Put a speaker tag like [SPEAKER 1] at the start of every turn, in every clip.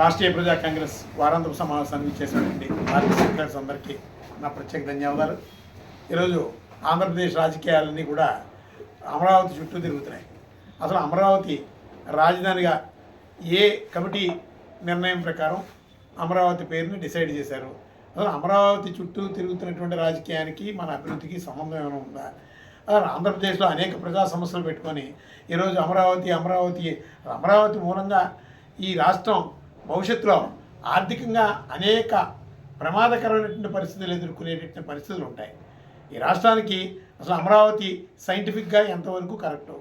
[SPEAKER 1] రాష్ట్రీయ ప్రజా కాంగ్రెస్ వారాంతపు సమావేశానికి చేసినటువంటి పార్టీ సెక్రటరీస్ అందరికీ నా ప్రత్యేక ధన్యవాదాలు. ఈరోజు ఆంధ్రప్రదేశ్ రాజకీయాలన్నీ కూడా అమరావతి చుట్టూ తిరుగుతున్నాయి. అసలు అమరావతి రాజధానిగా ఏ కమిటీ నిర్ణయం ప్రకారం అమరావతి పేరుని డిసైడ్ చేశారు? అసలు అమరావతి చుట్టూ తిరుగుతున్నటువంటి రాజకీయానికి మన అభివృద్ధికి సంబంధం ఏమైనా ఉందా? అసలు ఆంధ్రప్రదేశ్లో అనేక ప్రజా సమస్యలు పెట్టుకొని ఈరోజు అమరావతి అమరావతి అమరావతి మూలంగా ఈ రాష్ట్రం భవిష్యత్తులో ఆర్థికంగా అనేక ప్రమాదకరమైనటువంటి పరిస్థితులు ఎదుర్కొనేటటువంటి పరిస్థితులు ఉంటాయి. ఈ రాష్ట్రానికి అసలు అమరావతి సైంటిఫిక్గా ఎంతవరకు కరెక్టు?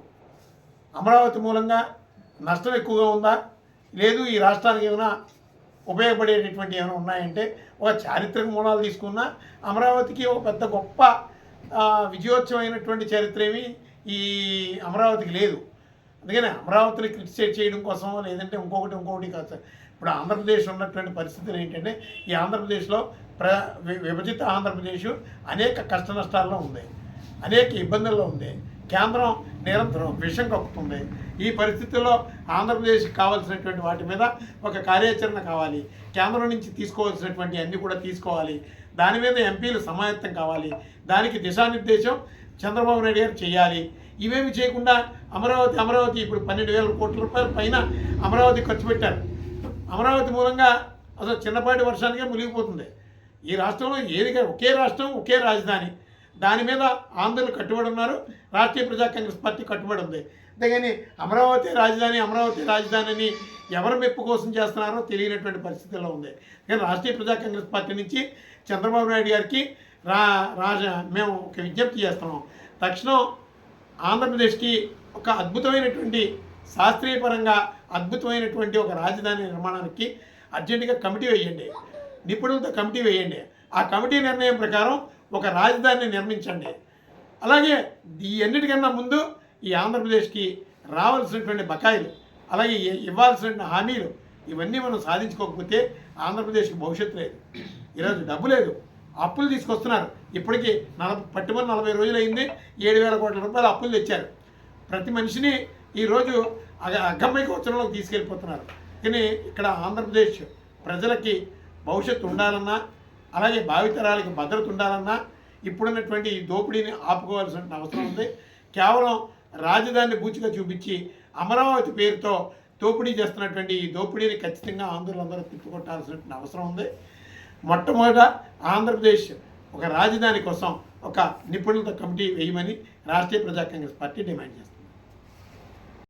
[SPEAKER 1] అమరావతి మూలంగా నష్టం ఎక్కువగా ఉందా? లేదు ఈ రాష్ట్రానికి ఏమైనా ఉపయోగపడేటటువంటి ఏమైనా ఉన్నాయంటే ఒక చారిత్రక మూలాలు తీసుకున్నా అమరావతికి ఒక పెద్ద గొప్ప విజయోత్సవమైనటువంటి చరిత్ర ఏమి ఈ అమరావతికి లేదు. అందుకని అమరావతిని క్రిటిసైజ్ చేయడం కోసం లేదంటే ఇంకొకటి ఇంకొకటి కాదు సార్. ఇప్పుడు ఆంధ్రప్రదేశ్ ఉన్నటువంటి పరిస్థితులు ఏంటంటే ఈ ఆంధ్రప్రదేశ్లో ప్ర వి- విభజిత ఆంధ్రప్రదేశ్ అనేక కష్ట నష్టాల్లో ఉంది అనేక ఇబ్బందుల్లో ఉంది కేంద్రం నిరంతరం విషం కక్కుతుంది ఈ పరిస్థితుల్లో ఆంధ్రప్రదేశ్కి కావాల్సినటువంటి వాటి మీద ఒక కార్యాచరణ కావాలి కేంద్రం నుంచి తీసుకోవాల్సినటువంటి అన్నీ కూడా తీసుకోవాలి దాని మీద ఎంపీలు సమాయత్తం కావాలి దానికి దిశానిర్దేశం చంద్రబాబు నాయుడు గారు చేయాలి. ఇవేమి చేయకుండా అమరావతి అమరావతి ఇప్పుడు పన్నెండు వేల కోట్ల రూపాయల పైన అమరావతి ఖర్చు పెట్టారు. అమరావతి మూలంగా అసలు చిన్నపాటి వర్షానికే మునిగిపోతుంది. ఈ రాష్ట్రంలో ఏది ఒకే రాష్ట్రం ఒకే రాజధాని. దాని మీద ఆంధ్రులు కట్టుబడి ఉన్నారు. రాష్ట్రీయ ప్రజా కాంగ్రెస్ పార్టీ కట్టుబడి ఉంది. అంతేగాని అమరావతి రాజధాని అమరావతి రాజధాని అని ఎవరు మెప్పు కోసం చేస్తున్నారో తెలియనటువంటి పరిస్థితుల్లో ఉంది. కానీ రాష్ట్రీయ ప్రజా కాంగ్రెస్ పార్టీ నుంచి చంద్రబాబు నాయుడు గారికి రా రాజ మేము ఒక విజ్ఞప్తి చేస్తున్నాం. తక్షణం ఆంధ్రప్రదేశ్కి ఒక అద్భుతమైనటువంటి శాస్త్రీయపరంగా అద్భుతమైనటువంటి ఒక రాజధాని నిర్మాణానికి అర్జెంటుగా కమిటీ వేయండి. నిపుణులతో కమిటీ వేయండి. ఆ కమిటీ నిర్ణయం ప్రకారం ఒక రాజధానిని నిర్మించండి. అలాగే ఈ అన్నిటికన్నా ముందు ఈ ఆంధ్రప్రదేశ్కి రావాల్సినటువంటి బకాయిలు అలాగే ఇవ్వాల్సిన ఇవ్వాల్సినటువంటి హామీలు ఇవన్నీ మనం సాధించుకోకపోతే ఆంధ్రప్రదేశ్కి భవిష్యత్తు లేదు. ఈరోజు డబ్బు లేదు. అప్పులు తీసుకొస్తున్నారు. ఇప్పటికీ నలభై పట్టుమని నలభై రోజులు అయింది ఏడు వేల కోట్ల రూపాయలు అప్పులు తెచ్చారు. ప్రతి మనిషిని ఈరోజు అగ- అగమ్య గోచరంలోకి తీసుకెళ్ళిపోతున్నారు. కానీ ఇక్కడ ఆంధ్రప్రదేశ్ ప్రజలకి భవిష్యత్తు ఉండాలన్నా అలాగే భావితరాలకి భద్రత ఉండాలన్నా ఇప్పుడున్నటువంటి ఈ దోపిడీని ఆపుకోవాల్సిన అవసరం ఉంది. కేవలం రాజధానిని బూచిగా చూపించి అమరావతి పేరుతో దోపిడీ చేస్తున్నటువంటి ఈ దోపిడీని ఖచ్చితంగా ఆంధ్రులందరూ తిప్పుకొట్టాల్సినటువంటి అవసరం ఉంది. మొట్టమొదట ఆంధ్రప్రదేశ్ ఒక రాజధాని కోసం ఒక నిపుణులతో కమిటీ వేయమని రాష్ట్రీయ ప్రజా కాంగ్రెస్ పార్టీ డిమాండ్ చేస్తుంది.